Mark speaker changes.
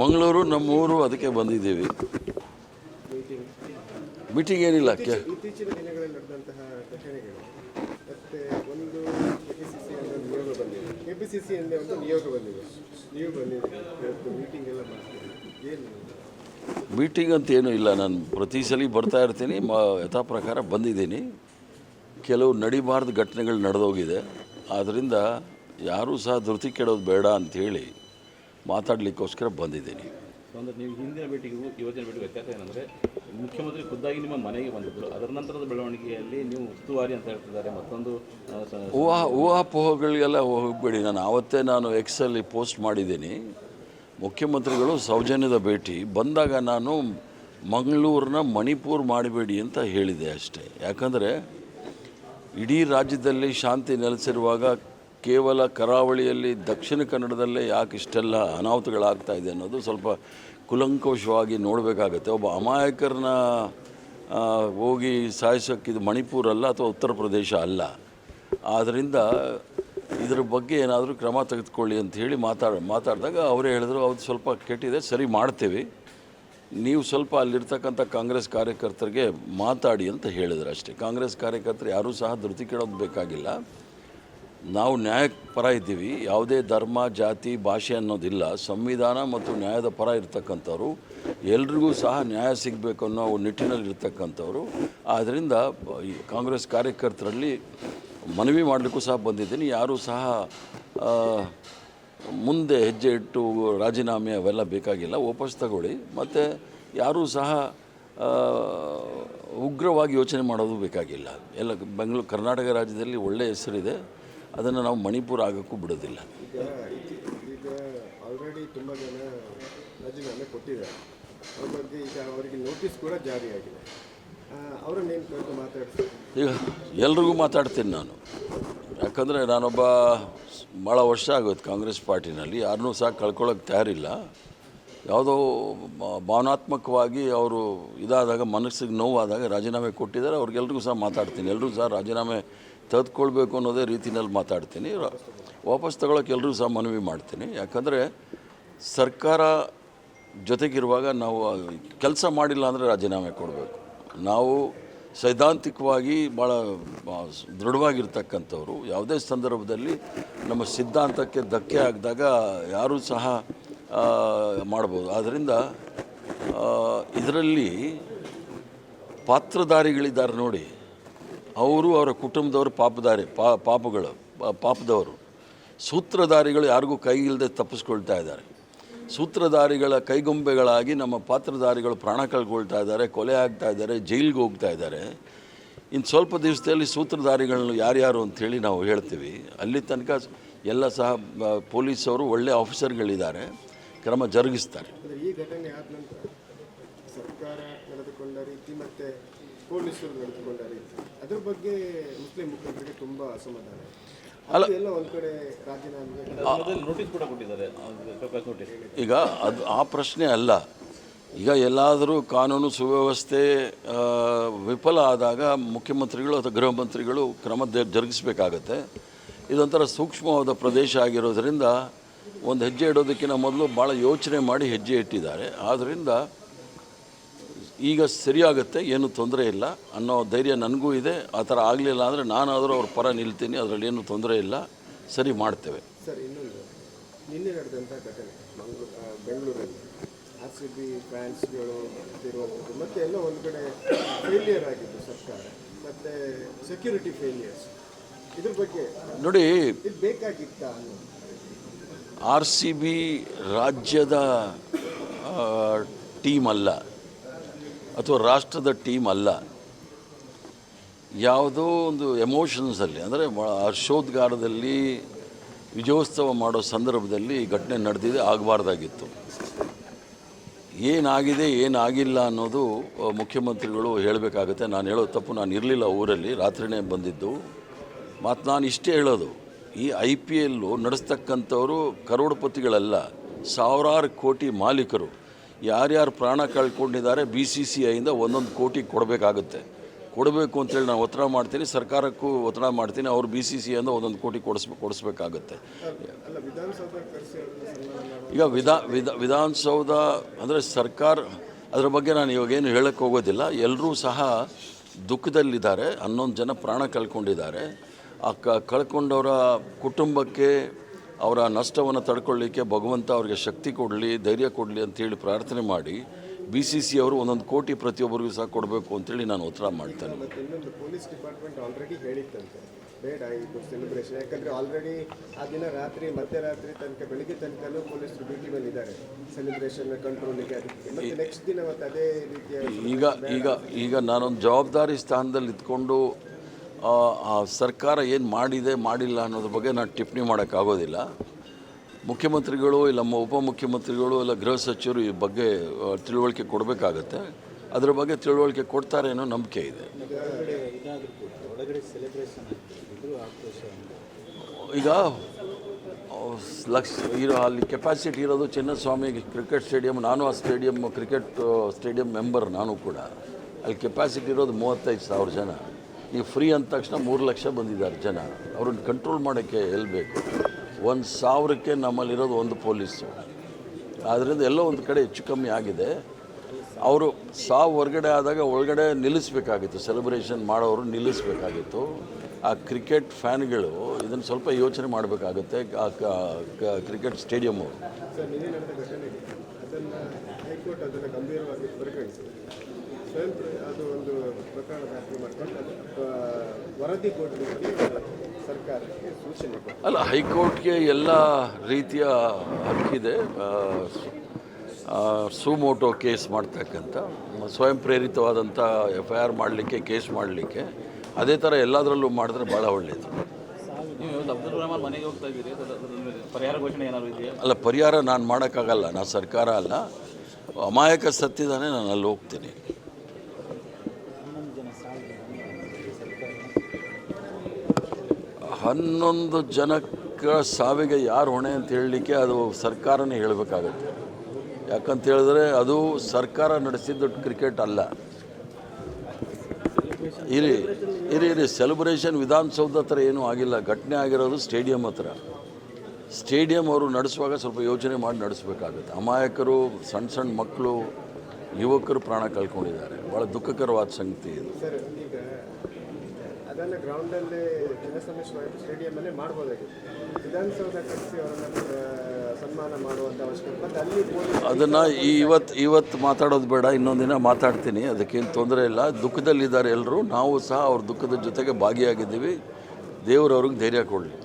Speaker 1: ಮಂಗಳೂರು ನಮ್ಮೂರು ಅದಕ್ಕೆ ಬಂದಿದ್ದೀವಿ. ಮೀಟಿಂಗ್ ಏನಿಲ್ಲ ಕೆ
Speaker 2: ಇತ್ತೀಚಿನ ದಿನಗಳಲ್ಲಿ ನಡೆದಂತಹ ಘಟನೆಗಳು. ಮತ್ತೆ ಒಂದು ಕೆಪಿಸಿಸಿಯಿಂದ ನಿಯೋಗ ಬಂದಿದೆ. ಕೆಪಿಸಿಸಿಯಿಂದ ಒಂದು ನಿಯೋಗ ಬಂದಿದೆ. ನೀವು ಬಂದಿದ್ದೀರಿ ಇವತ್ತು ಮೀಟಿಂಗ್ ಎಲ್ಲ ಮಾಡ್ತೀರಿ ಏನು?
Speaker 1: ಮೀಟಿಂಗ್ ಅಂತ ಏನೂ ಇಲ್ಲ. ನಾನು ಪ್ರತಿ ಸಲ ಬರ್ತಾ ಇರ್ತೀನಿ. ಮ ಯಥಾ ಪ್ರಕಾರ ಬಂದಿದ್ದೀನಿ. ಕೆಲವು ನಡಿಬಾರ್ದು ಘಟನೆಗಳು ನಡೆದೋಗಿದೆ. ಆದ್ದರಿಂದ ಯಾರೂ ಸಹ ಧೃತಿ ಕೆಡೋದು ಬೇಡ ಅಂಥೇಳಿ ಮಾತಾಡಲಿಕ್ಕೋಸ್ಕರ ಬಂದಿದ್ದೀನಿ.
Speaker 3: ಅಂದರೆ ನೀವು ಹಿಂದಿನ ಭೇಟಿಗೂ ಇವತ್ತಿನ ಭೇಟಿಗೂ ವ್ಯತ್ಯಾಸ ಏನಂದರೆ ಮುಖ್ಯಮಂತ್ರಿ ಖುದ್ದಾಗಿ ನಿಮ್ಮ ಮನೆಗೆ ಬಂದಿದ್ದರು ಅದರ ನಂತರದ ಬೆಳವಣಿಗೆಯಲ್ಲಿ ನೀವು ಉಸ್ತುವಾರಿ ಅಂತ ಹೇಳ್ತಿದ್ದಾರೆ. ಮತ್ತೊಂದು
Speaker 1: ಊಹಾ ಊಹಾಪೋಹಗಳಿಗೆಲ್ಲ ಹೋಗಬೇಡಿ. ನಾನು ಆವತ್ತೇ ನಾನು ಎಕ್ಸಲ್ಲಿ ಪೋಸ್ಟ್ ಮಾಡಿದ್ದೀನಿ. ಮುಖ್ಯಮಂತ್ರಿಗಳು ಸೌಜನ್ಯದ ಭೇಟಿ. ಬಂದಾಗ ನಾನು ಮಂಗಳೂರನ್ನ ಮಣಿಪುರ್ ಮಾಡಬೇಡಿ ಅಂತ ಹೇಳಿದೆ ಅಷ್ಟೇ. ಯಾಕಂದರೆ ಇಡೀ ರಾಜ್ಯದಲ್ಲಿ ಶಾಂತಿ ನೆಲೆಸಿರುವಾಗ ಕೇವಲ ಕರಾವಳಿಯಲ್ಲಿ ದಕ್ಷಿಣ ಕನ್ನಡದಲ್ಲೇ ಯಾಕೆ ಇಷ್ಟೆಲ್ಲ ಅನಾಹುತಗಳಾಗ್ತಾ ಇದೆ ಅನ್ನೋದು ಸ್ವಲ್ಪ ಕುಲಂಕುಷವಾಗಿ ನೋಡಬೇಕಾಗತ್ತೆ. ಒಬ್ಬ ಅಮಾಯಕರನ್ನ ಹೋಗಿ ಸಾಯಿಸೋಕ್ಕೆ ಇದು ಮಣಿಪುರ ಅಲ್ಲ ಅಥವಾ ಉತ್ತರ ಪ್ರದೇಶ ಅಲ್ಲ. ಆದ್ದರಿಂದ ಇದರ ಬಗ್ಗೆ ಏನಾದರೂ ಕ್ರಮ ತೆಗೆದುಕೊಳ್ಳಿ ಅಂತ ಹೇಳಿ ಮಾತಾಡ, ಮಾತಾಡಿದಾಗ ಅವರೇ ಹೇಳಿದ್ರು ಅವ್ರು ಸ್ವಲ್ಪ ಕೆಟ್ಟಿದೆ, ಸರಿ ಮಾಡ್ತೇವೆ. ನೀವು ಸ್ವಲ್ಪ ಅಲ್ಲಿರ್ತಕ್ಕಂಥ ಕಾಂಗ್ರೆಸ್ ಕಾರ್ಯಕರ್ತರಿಗೆ ಮಾತಾಡಿ ಅಂತ ಹೇಳಿದ್ರು ಅಷ್ಟೇ. ಕಾಂಗ್ರೆಸ್ ಕಾರ್ಯಕರ್ತರು ಯಾರೂ ಸಹ ಧೃತಿ ಕೇಳೋದು ಬೇಕಾಗಿಲ್ಲ. ನಾವು ನ್ಯಾಯ ಪರ ಇದ್ದೀವಿ. ಯಾವುದೇ ಧರ್ಮ, ಜಾತಿ, ಭಾಷೆ ಅನ್ನೋದಿಲ್ಲ. ಸಂವಿಧಾನ ಮತ್ತು ನ್ಯಾಯದ ಪರ ಇರ್ತಕ್ಕಂಥವ್ರು. ಎಲ್ರಿಗೂ ಸಹ ನ್ಯಾಯ ಸಿಗಬೇಕು ಅನ್ನೋ ನಿಟ್ಟಿನಲ್ಲಿ ಇರ್ತಕ್ಕಂಥವ್ರು. ಆದ್ದರಿಂದ ಈ ಕಾಂಗ್ರೆಸ್ ಕಾರ್ಯಕರ್ತರಲ್ಲಿ ಮನವಿ ಮಾಡಲಿಕ್ಕೂ ಸಹ ಬಂದಿದ್ದೀನಿ. ಯಾರೂ ಸಹ ಮುಂದೆ ಹೆಜ್ಜೆ ಇಟ್ಟು ರಾಜೀನಾಮೆ ಅವೆಲ್ಲ ಬೇಕಾಗಿಲ್ಲ. ವಾಪಸ್ ತಗೊಳ್ಳಿ. ಮತ್ತು ಯಾರೂ ಸಹ ಉಗ್ರವಾಗಿ ಯೋಚನೆ ಮಾಡೋದು ಬೇಕಾಗಿಲ್ಲ. ಎಲ್ಲ, ಬೆಂಗಳೂರು, ಕರ್ನಾಟಕ ರಾಜ್ಯದಲ್ಲಿ ಒಳ್ಳೆಯ ಹೆಸರಿದೆ. ಅದನ್ನು ನಾವು ಮಣಿಪುರ ಆಗೋಕ್ಕೂ ಬಿಡೋದಿಲ್ಲ.
Speaker 2: ಈಗ ಆಲ್ರೆಡಿ ತುಂಬ ಜನ ರಾಜೀನಾಮೆ ಕೊಟ್ಟಿದ್ದಾರೆ. ಅವ್ರ ಬಗ್ಗೆ ಈಗ ಅವರಿಗೆ ನೋಟಿಸ್ ಕೂಡ ಜಾರಿಯಾಗಿದೆ ಅವರನ್ನೇನು ಕರೆದು
Speaker 1: ಈಗ ಎಲ್ರಿಗೂ ಮಾತಾಡ್ತೀನಿ ನಾನು. ಯಾಕಂದರೆ ನಾನೊಬ್ಬ ಭಾಳ ವರ್ಷ ಆಗೋದು ಕಾಂಗ್ರೆಸ್ ಪಾರ್ಟಿನಲ್ಲಿ. ಯಾರನ್ನೂ ಸಹ ಕಳ್ಕೊಳ್ಳೋಕ್ಕೆ ತಯಾರಿಲ್ಲ. ಯಾವುದೋ ಭಾವನಾತ್ಮಕವಾಗಿ ಅವರು ಇದಾದಾಗ ಮನಸ್ಸಿಗೆ ನೋವಾದಾಗ ರಾಜೀನಾಮೆ ಕೊಟ್ಟಿದ್ದಾರೆ. ಅವ್ರಿಗೆಲ್ರಿಗೂ ಸಹ ಮಾತಾಡ್ತೀನಿ. ಎಲ್ಲರೂ ಸಹ ರಾಜೀನಾಮೆ ತೆಗೆದುಕೊಳ್ಬೇಕು ಅನ್ನೋದೇ ರೀತಿಯಲ್ಲಿ ಮಾತಾಡ್ತೀನಿ. ವಾಪಸ್ ತಗೊಳ್ಳೋಕೆ ಎಲ್ಲರೂ ಸಹ ಮನವಿ ಮಾಡ್ತೀನಿ. ಯಾಕಂದರೆ ಸರ್ಕಾರ ಜೊತೆಗಿರುವಾಗ ನಾವು ಕೆಲಸ ಮಾಡಿಲ್ಲ ಅಂದರೆ ರಾಜೀನಾಮೆ ಕೊಡಬೇಕು. ನಾವು ಸೈದ್ಧಾಂತಿಕವಾಗಿ ಭಾಳ ದೃಢವಾಗಿರ್ತಕ್ಕಂಥವ್ರು. ಯಾವುದೇ ಸಂದರ್ಭದಲ್ಲಿ ನಮ್ಮ ಸಿದ್ಧಾಂತಕ್ಕೆ ಧಕ್ಕೆ ಆಗಿದಾಗ ಯಾರೂ ಸಹ ಮಾಡ್ಬೋದು. ಆದ್ದರಿಂದ ಇದರಲ್ಲಿ ಪಾತ್ರಧಾರಿಗಳಿದ್ದಾರೆ ನೋಡಿ ಅವರು ಅವರ ಕುಟುಂಬದವರು ಪಾಪದಾರಿ ಪಾಪಗಳು ಪಾಪದವರು. ಸೂತ್ರಧಾರಿಗಳು ಯಾರಿಗೂ ಕೈ ಇಲ್ಲದೆ ತಪ್ಪಿಸ್ಕೊಳ್ತಾ ಇದ್ದಾರೆ. ಸೂತ್ರಧಾರಿಗಳ ಕೈಗೊಂಬೆಗಳಾಗಿ ನಮ್ಮ ಪಾತ್ರಧಾರಿಗಳು ಪ್ರಾಣ ಕಳ್ಕೊಳ್ತಾ ಇದ್ದಾರೆ, ಕೊಲೆ ಆಗ್ತಾ ಇದ್ದಾರೆ, ಜೈಲಿಗೆ ಹೋಗ್ತಾ ಇದ್ದಾರೆ. ಇನ್ನು ಸ್ವಲ್ಪ ದಿವಸದಲ್ಲಿ ಸೂತ್ರಧಾರಿಗಳನ್ನ ಯಾರ್ಯಾರು ಅಂಥೇಳಿ ನಾವು ಹೇಳ್ತೀವಿ. ಅಲ್ಲಿ ತನಕ ಎಲ್ಲ ಸಹ ಪೊಲೀಸವರು ಒಳ್ಳೆಯ ಆಫೀಸರ್ಗಳಿದ್ದಾರೆ. ಕ್ರಮ ಜರುಗಿಸ್ತಾರೆ.
Speaker 2: ಈ ಘಟನೆ ಆದ ನಂತರ ಸರ್ಕಾರ ನಡೆದುಕೊಂಡ ರೀತಿ ಮತ್ತು ಪೊಲೀಸರು ನಡೆದುಕೊಂಡ ರೀತಿ ಅದ್ರ ಬಗ್ಗೆ ಮುಸ್ಲಿಂ ಮುಖಂಡರಿಗೆ ತುಂಬಾ ಅಸಮಾಧಾನ.
Speaker 1: ಅಲ್ಲ-
Speaker 2: ಎಲ್ಲ ಒಂದು ಕಡೆ ರಾಜೀನಾಮೆಗೆ
Speaker 3: ನೋಟಿಸ್ ಕೂಡ ಕೊಟ್ಟಿದ್ದಾರೆ. ಪ್ರಕಾಶ್ ನೋಟಿಸ್
Speaker 1: ಈಗ ಅದು ಆ ಪ್ರಶ್ನೆ ಅಲ್ಲ. ಈಗ ಎಲ್ಲಾದರೂ ಕಾನೂನು ಸುವ್ಯವಸ್ಥೆ ವಿಫಲ ಆದಾಗ ಮುಖ್ಯಮಂತ್ರಿಗಳು ಅಥವಾ ಗೃಹ ಮಂತ್ರಿಗಳು ಕ್ರಮ ಜರುಗಿಸಬೇಕಾಗತ್ತೆ. ಇದೊಂಥರ ಸೂಕ್ಷ್ಮವಾದ ಪ್ರದೇಶ ಆಗಿರೋದರಿಂದ ಒಂದು ಹೆಜ್ಜೆ ಇಡೋದಕ್ಕಿಂತ ಮೊದಲು ಭಾಳ ಯೋಚನೆ ಮಾಡಿ ಹೆಜ್ಜೆ ಇಟ್ಟಿದ್ದಾರೆ. ಆದ್ದರಿಂದ ಈಗ ಸರಿಯಾಗುತ್ತೆ ಏನು ತೊಂದರೆ ಇಲ್ಲ. ಅನ್ನೋ ಧೈರ್ಯ ನನಗೂ ಇದೆ. ಆ ಥರ ಆಗಲಿಲ್ಲ ಅಂದರೆ ನಾನಾದರೂ ಅವ್ರ ಪರ ನಿಲ್ತೀನಿ. ಅದರಲ್ಲಿ ಏನು ತೊಂದರೆ ಇಲ್ಲ. ಸರಿ ಮಾಡ್ತೇವೆ.
Speaker 2: ಸರ್ ಇನ್ನೊಂದು. ನಿನ್ನೆ ನಡೆದಂಥ ಘಟನೆ ಬೆಂಗಳೂರಲ್ಲಿ. ಆರ್ ಸಿ ಬಿ ಫ್ಯಾನ್ಸ್ಗಳು ಇರುವಂಥದ್ದು ಮತ್ತು ಎಲ್ಲ ಒಂದು ಕಡೆ ಫೇಲಿಯರ್ ಆಗಿದ್ದು ಸರ್ಕಾರ. ಮತ್ತು ಸೆಕ್ಯೂರಿಟಿ ಫೇಲಿಯರ್ಸ್ ಇದ್ರ ಬಗ್ಗೆ
Speaker 1: ನೋಡಿ
Speaker 2: ಇದು ಬೇಕಾಗಿತ್ತ
Speaker 1: ಆರ್ ಸಿ ಬಿ ರಾಜ್ಯದ ಟೀಮ್ ಅಲ್ಲ. ಅಥವಾ ರಾಷ್ಟ್ರದ ಟೀಮ್ ಅಲ್ಲ, ಯಾವುದೋ ಒಂದು ಎಮೋಷನ್ಸಲ್ಲಿ ಅಂದರೆ ಹರ್ಷೋದ್ಗಾರದಲ್ಲಿ ವಿಜಯೋತ್ಸವ ಮಾಡೋ ಸಂದರ್ಭದಲ್ಲಿ ಈ ಘಟನೆ ನಡೆದಿದೆ, ಆಗಬಾರ್ದಾಗಿತ್ತು. ಏನಾಗಿದೆ, ಏನಾಗಿಲ್ಲ ಅನ್ನೋದು ಮುಖ್ಯಮಂತ್ರಿಗಳು ಹೇಳಬೇಕಾಗುತ್ತೆ. ನಾನು ಹೇಳೋ ತಪ್ಪು ನಾನು ಇರಲಿಲ್ಲ ಊರಲ್ಲಿ, ರಾತ್ರಿನೇ ಬಂದಿದ್ದು. ಮತ್ತು ನಾನು ಇಷ್ಟೇ ಹೇಳೋದು, ಈ ಐ ಪಿ ಎಲ್ಲು ನಡೆಸ್ತಕ್ಕಂಥವರು ಕರೋಡ್ಪತಿಗಳಲ್ಲ, ಸಾವಿರಾರು ಕೋಟಿ ಮಾಲೀಕರು. ಯಾರ್ಯಾರು ಪ್ರಾಣ ಕಳ್ಕೊಂಡಿದ್ದಾರೆ ಬಿ ಸಿ ಸಿ ಐಯಿಂದ ಒಂದೊಂದು ಕೋಟಿ ಕೊಡಬೇಕಾಗುತ್ತೆ. ಕೊಡಬೇಕು ಅಂತೇಳಿ ನಾನು ಒತ್ತಡ ಮಾಡ್ತೀನಿ, ಸರ್ಕಾರಕ್ಕೂ ಒತ್ತಡ ಮಾಡ್ತೀನಿ, ಅವ್ರು ಬಿ ಸಿ ಸಿ ಅಂತ ಒಂದೊಂದು ಕೋಟಿ ಕೊಡಿಸ್, ಕೊಡಿಸ್ಬೇಕಾಗತ್ತೆ. ಈಗ ವಿಧಾ, ವಿಧ, ವಿಧಾನಸೌಧ ಅಂದರೆ ಸರ್ಕಾರ, ಅದರ ಬಗ್ಗೆ ನಾನು ಇವಾಗೇನು ಹೇಳಕ್ಕೆ ಹೋಗೋದಿಲ್ಲ. ಎಲ್ಲರೂ ಸಹ ದುಃಖದಲ್ಲಿದ್ದಾರೆ, ಹನ್ನೊಂದು ಜನ ಪ್ರಾಣ ಕಳ್ಕೊಂಡಿದ್ದಾರೆ. ಆ ಕಳ್ಕೊಂಡವರ ಕುಟುಂಬಕ್ಕೆ ಅವರ ನಷ್ಟವನ್ನು ತಡ್ಕೊಳ್ಳಿಕ್ಕೆ ಭಗವಂತ ಅವರಿಗೆ ಶಕ್ತಿ ಕೊಡಲಿ ಧೈರ್ಯ ಕೊಡಲಿ ಅಂತೇಳಿ ಪ್ರಾರ್ಥನೆ ಮಾಡಿ ಬಿ ಸಿ ಸಿ ಅವರು ಒಂದೊಂದು ಕೋಟಿ ಪ್ರತಿಯೊಬ್ಬರಿಗೂ ಸಹ ಕೊಡಬೇಕು ಅಂತೇಳಿ ನಾನು ಉತ್ತರ ಮಾಡ್ತೇನೆ.
Speaker 2: ಪೊಲೀಸ್ ಡಿಪಾರ್ಟ್ಮೆಂಟ್ ಆಲ್ರೆಡಿ ಹೇಳಿತ್ತಂತೆ. ಬೇಡ ಇದು ಸೆಲೆಬ್ರೇಷನ್ ಯಾಕಂದರೆ ಆಲ್ರೆಡಿ ಆ ದಿನ ರಾತ್ರಿ ಮಧ್ಯರಾತ್ರಿ ತನಕ ಬೆಳಿಗ್ಗೆ ತನಕನೂ ಪೊಲೀಸರು ಡ್ಯೂಟಿ ಮೇಲೆ ಇದ್ದಾರೆ. ಸೆಲೆಬ್ರೇಷನ್ ಕಂಟ್ರೋಲಿಗೆ ಅದಕ್ಕೆ ಮತ್ತೆ ನೆಕ್ಸ್ಟ್ ದಿನ ಮತ್ತೆ ಅದೇ ರೀತಿಯ
Speaker 1: ಈಗ ಈಗ ಈಗ ನಾನೊಂದು ಜವಾಬ್ದಾರಿ ಸ್ಥಾನದಲ್ಲಿ ಇದ್ಕೊಂಡು ಆ, ಸರ್ಕಾರ ಏನು ಮಾಡಿದೆ ಮಾಡಿಲ್ಲ ಅನ್ನೋದ್ರ ಬಗ್ಗೆ ನಾನು ಟಿಪ್ಪಣಿ ಮಾಡೋಕ್ಕಾಗೋದಿಲ್ಲ. ಮುಖ್ಯಮಂತ್ರಿಗಳು ಇಲ್ಲ ಉಪಮುಖ್ಯಮಂತ್ರಿಗಳು ಇಲ್ಲ ಗೃಹ ಸಚಿವರು ಈ ಬಗ್ಗೆ ತಿಳುವಳಿಕೆ ಕೊಡಬೇಕಾಗತ್ತೆ. ಅದ್ರ ಬಗ್ಗೆ ತಿಳುವಳಿಕೆ ಕೊಡ್ತಾರೆ ಅನ್ನೋ ನಂಬಿಕೆ ಇದೆ. ಈಗ ಲಕ್ಷ ಇರೋ ಅಲ್ಲಿ ಕೆಪಾಸಿಟಿ ಇರೋದು ಚಿನ್ನಸ್ವಾಮಿ ಕ್ರಿಕೆಟ್ ಸ್ಟೇಡಿಯಂ ನಾನು ಆ ಸ್ಟೇಡಿಯಂ ಕ್ರಿಕೆಟ್ ಸ್ಟೇಡಿಯಂ ಮೆಂಬರ್ ನಾನು ಕೂಡ. ಅಲ್ಲಿ ಕೆಪಾಸಿಟಿ ಇರೋದು ಮೂವತ್ತೈದು ಸಾವಿರ ಜನ. ಈಗ ಫ್ರೀ ಅಂದ ತಕ್ಷಣ ಮೂರು ಲಕ್ಷ ಬಂದಿದ್ದಾರೆ ಜನ. ಅವ್ರನ್ನ ಕಂಟ್ರೋಲ್ ಮಾಡೋಕ್ಕೆ ಎಲ್ಲಿ ಬೇಕು ಒಂದು ಸಾವಿರಕ್ಕೆ ನಮ್ಮಲ್ಲಿರೋದು ಒಂದು ಪೊಲೀಸು ಆದ್ದರಿಂದ ಎಲ್ಲೋ ಒಂದು ಕಡೆ ಹೆಚ್ಚು ಕಮ್ಮಿ ಆಗಿದೆ. ಅವರು ಸಾವು ಹೊರಗಡೆ ಆದಾಗ ಒಳಗಡೆ ನಿಲ್ಲಿಸಬೇಕಾಗಿತ್ತು. ಸೆಲೆಬ್ರೇಷನ್ ಮಾಡೋರು ನಿಲ್ಲಿಸಬೇಕಾಗಿತ್ತು. ಆ ಕ್ರಿಕೆಟ್ ಫ್ಯಾನ್ಗಳು ಇದನ್ನು ಸ್ವಲ್ಪ ಯೋಚನೆ ಮಾಡಬೇಕಾಗುತ್ತೆ. ಆ ಕ್ರಿಕೆಟ್
Speaker 2: ಸ್ಟೇಡಿಯಮ್ ಅವರು. ಅದು ಒಂದು ಪ್ರಕರಣ ದಾಖಲು ಮಾಡ್ಕೊಂಡು ಅದು ಆ, ವರದಿ ಕೊಡಲಿಕ್ಕೆ ಸರ್ಕಾರಕ್ಕೆ ಸೂಚನೆ ಕೊಟ್ಟು
Speaker 1: ಅಲ್ಲ ಹೈಕೋರ್ಟ್ಗೆ ಎಲ್ಲ ರೀತಿಯ ಹಕ್ಕಿದೆ. ಸುಮೋಟೋ ಕೇಸ್ ಮಾಡ್ತಕ್ಕಂಥ ಸ್ವಯಂ ಪ್ರೇರಿತವಾದಂಥ ಎಫ್ ಐ ಆರ್ ಮಾಡಲಿಕ್ಕೆ ಕೇಸ್ ಮಾಡಲಿಕ್ಕೆ ಅದೇ ಥರ ಎಲ್ಲದರಲ್ಲೂ ಮಾಡಿದ್ರೆ ಭಾಳ ಒಳ್ಳೆಯದು ಅಲ್ಲ ಪರಿಹಾರ ನಾನು ಮಾಡೋಕ್ಕಾಗಲ್ಲ ನಾನು ಸರ್ಕಾರ ಅಲ್ಲ. ಅಮಾಯಕ ಸತ್ತಿದ್ದಾನೆ ನಾನು ಅಲ್ಲಿ ಹೋಗ್ತೀನಿ. ಹನ್ನೊಂದು ಜನಕ್ಕೆ ಸಾವಿಗೆ ಯಾರು ಹೊಣೆ ಅಂತ ಹೇಳಲಿಕ್ಕೆ ಅದು ಸರ್ಕಾರನೇ ಹೇಳಬೇಕಾಗತ್ತೆ. ಯಾಕಂತ ಹೇಳಿದ್ರೆ ಅದು ಸರ್ಕಾರ ನಡೆಸಿದ್ದು ಕ್ರಿಕೆಟ್ ಅಲ್ಲ. ಇರಿ ಇರಿ ಇರಿ ಸೆಲೆಬ್ರೇಷನ್ ವಿಧಾನಸೌಧ ಹತ್ರ ಏನೂ ಆಗಿಲ್ಲ. ಘಟನೆ ಆಗಿರೋದು ಸ್ಟೇಡಿಯಂ ಹತ್ರ. ಸ್ಟೇಡಿಯಂ ಅವರು ನಡೆಸುವಾಗ ಸ್ವಲ್ಪ ಯೋಚನೆ ಮಾಡಿ ನಡೆಸಬೇಕಾಗುತ್ತೆ. ಅಮಾಯಕರು, ಸಣ್ಣ ಸಣ್ಣ ಮಕ್ಕಳು, ಯುವಕರು ಪ್ರಾಣ ಕಳ್ಕೊಂಡಿದ್ದಾರೆ. ಭಾಳ ದುಃಖಕರವಾದ ಸಂಗತಿ ಇದು.
Speaker 2: ಅದನ್ನು ಗ್ರೌಂಡಲ್ಲಿ ಚಿನ್ನಸಮೇಶ್ವರ ಸ್ಟೇಡಿಯಮಲ್ಲೇ ಮಾಡ್ಬೋದಾಗಿತ್ತು. ವಿಧಾನಸೌಧ ಕಟ್ಟಿಸಿ ಅವರನ್ನು ಸನ್ಮಾನ ಮಾಡುವಂಥ ಅವಶ್ಯಕತೆ ಮತ್ತು ಅಲ್ಲಿ
Speaker 1: ಅದನ್ನು ಈ ಇವತ್ತು ಇವತ್ತು ಮಾತಾಡೋದು ಬೇಡ ಇನ್ನೊಂದು ದಿನ ಮಾತಾಡ್ತೀನಿ ಅದಕ್ಕೇನು ತೊಂದರೆ ಇಲ್ಲ. ದುಃಖದಲ್ಲಿದ್ದಾರೆ ಎಲ್ಲರೂ ನಾವು ಸಹ ಅವ್ರ ದುಃಖದ ಜೊತೆಗೆ ಭಾಗಿಯಾಗಿದ್ದೀವಿ. ದೇವರು ಅವ್ರಿಗೆ ಧೈರ್ಯ ಕೊಡಲಿ.